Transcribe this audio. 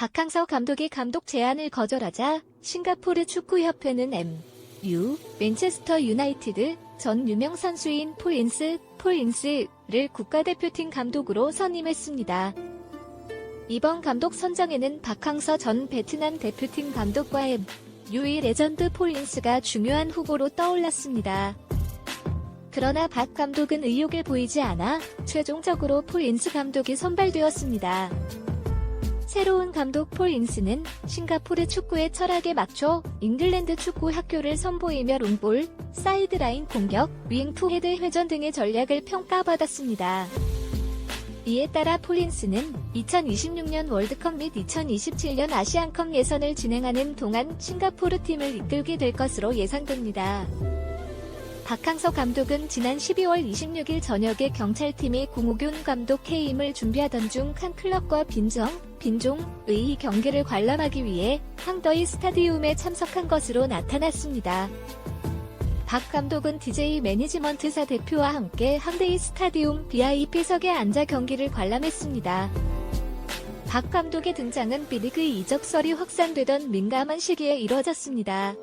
박항서 감독이 감독 제안을 거절하자 싱가포르 축구협회는 MU 맨체스터 유나이티드 전 유명 선수인 폴 인스 폴 인스를 국가대표팀 감독으로 선임했습니다. 이번 감독 선정에는 박항서 전 베트남 대표팀 감독과 MU의 레전드 폴 인스가 중요한 후보로 떠올랐습니다. 그러나 박 감독은 의욕을 보이지 않아 최종적으로 폴 인스 감독이 선발되었습니다. 새로운 감독 폴 인스는 싱가포르 축구의 철학에 맞춰 잉글랜드 축구 학교를 선보이며 롱볼, 사이드라인 공격, 윙 투헤드 회전 등의 전략을 평가받았습니다. 이에 따라 폴린스는 2026년 월드컵 및 2027년 아시안컵 예선을 진행하는 동안 싱가포르 팀을 이끌게 될 것으로 예상됩니다. 박항서 감독은 지난 12월 26일 저녁에 경찰팀이 공호균 감독 해임을 준비하던 중 한 클럽과 빈정, 빈종의 경기를 관람하기 위해 황더이 스타디움에 참석한 것으로 나타났습니다. 박 감독은 DJ 매니지먼트사 대표와 함께 황대이 스타디움 VIP석에 앉아 경기를 관람했습니다. 박 감독의 등장은 비리그 이적설이 확산되던 민감한 시기에 이뤄졌습니다.